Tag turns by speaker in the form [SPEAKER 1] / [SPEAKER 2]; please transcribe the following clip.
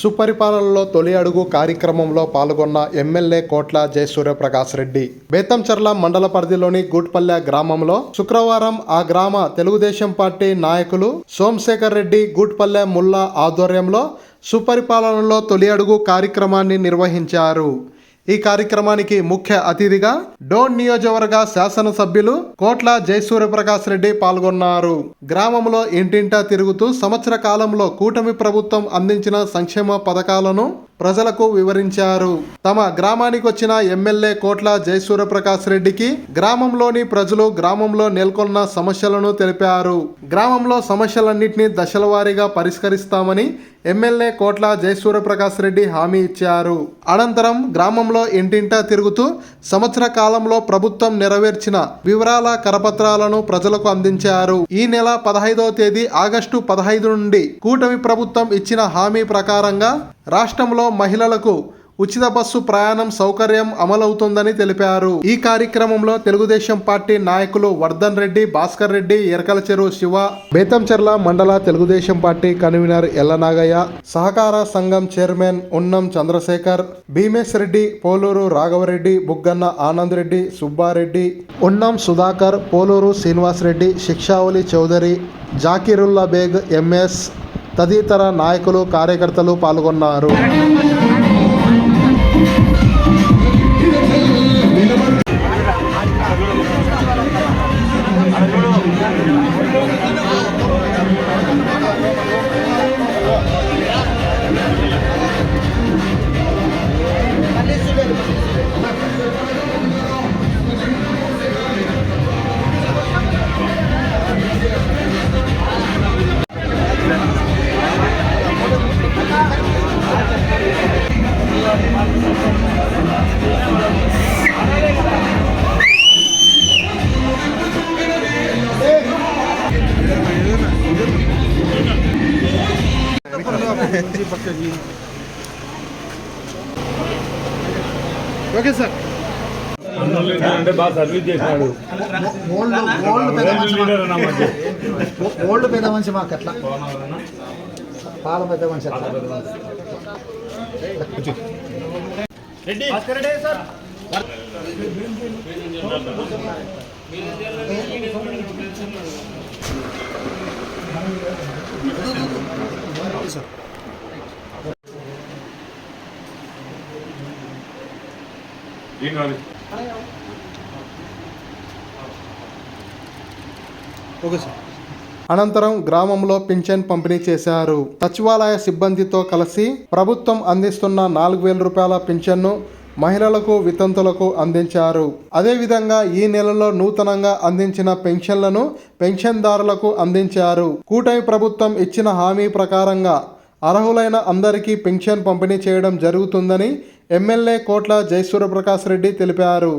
[SPEAKER 1] సుపరిపాలనలో తొలి అడుగు కార్యక్రమంలో పాల్గొన్న ఎమ్మెల్యే కోట్ల జయసూర్యప్రకాష్ రెడ్డి. బేతంచెర్ల మండల పరిధిలోని గూట్పల్లె గ్రామంలో శుక్రవారం ఆ గ్రామ తెలుగుదేశం పార్టీ నాయకులు సోమశేఖర్ రెడ్డి గూట్పల్లె ముల్లా ఆధ్వర్యంలో సుపరిపాలనలో తొలి అడుగు కార్యక్రమాన్ని నిర్వహించారు. ఈ కార్యక్రమానికి ముఖ్య అతిథిగా డోన్ నియోజకవర్గ శాసనసభ్యులు కోట్ల జయసూర్యప్రకాష్ రెడ్డి పాల్గొన్నారు. గ్రామంలో ఇంటింటా తిరుగుతూ సంవత్సర కాలంలో కూటమి ప్రభుత్వం అందించిన సంక్షేమ పథకాలను ప్రజలకు వివరించారు. తమ గ్రామానికి వచ్చిన ఎమ్మెల్యే కోట్ల జయసూర్యప్రకాశ్ రెడ్డికి గ్రామంలోని ప్రజలు గ్రామంలో నెలకొన్న సమస్యలను తెలిపారు. గ్రామంలో సమస్యలన్నింటినీ దశల వారీగా పరిష్కరిస్తామని ఎమ్మెల్యే కోట్ల జయసూర్యప్రకాశ్ రెడ్డి హామీ ఇచ్చారు. అనంతరం గ్రామంలో ఇంటింటా తిరుగుతూ సంవత్సర కాలంలో ప్రభుత్వం నెరవేర్చిన వివరాల కరపత్రాలను ప్రజలకు అందించారు. ఈ నెల పదహైదవ తేదీ ఆగస్టు పదహైదు నుండి కూటమి ప్రభుత్వం ఇచ్చిన హామీ ప్రకారంగా రాష్ట్రంలో మహిళలకు ఉచిత బస్సు ప్రయాణం సౌకర్యం అమలవుతుందని తెలిపారు. ఈ కార్యక్రమంలో తెలుగుదేశం పార్టీ నాయకులు వర్ధన్ రెడ్డి భాస్కర్ రెడ్డి ఎరకల చెరువు శివ బేతంచెర్ల మండల తెలుగుదేశం పార్టీ కన్వీనర్ ఎల్లనాగయ్య సహకార సంఘం చైర్మన్ ఉన్నం చంద్రశేఖర్ భీమేష్ రెడ్డి పోలూరు రాఘవరెడ్డి బుగ్గన్న ఆనంద్ రెడ్డి సుబ్బారెడ్డి ఉన్నం సుధాకర్ పోలూరు శ్రీనివాస్ రెడ్డి శిక్షావళి చౌదరి జాకీరుల్లా బేగ్ ఎంఎస్ తదితర నాయకులు కార్యకర్తలు పాల్గొన్నారు. Okay sir.
[SPEAKER 2] అంటే బాగా సర్వీస్ చేసినాడు.
[SPEAKER 3] ఓల్డ్ ఓల్డ్ పెద్ద మనిషి. ఓల్డ్ పెద్ద మనిషి మాకు అట్లా. పాల పెద్ద మనిషి అట్లా.
[SPEAKER 2] ఏం కావాలి
[SPEAKER 1] ఓకే సార్. అనంతరం గ్రామంలో పింఛన్ పంపిణీ చేశారు. సచివాలయ సిబ్బందితో కలిసి ప్రభుత్వం అందిస్తున్న నాలుగు వేల రూపాయల పింఛన్ను మహిళలకు వితంతులకు అందించారు. అదేవిధంగా ఈ నెలలో నూతనంగా అందించిన పెన్షన్లను పెన్షన్దారులకు అందించారు. కూటమి ప్రభుత్వం ఇచ్చిన హామీ ప్రకారంగా అర్హులైన అందరికీ పెన్షన్ పంపిణీ చేయడం జరుగుతుందని ఎమ్మెల్యే కోట్ల జయసూర్యప్రకాష్ రెడ్డి తెలిపారు.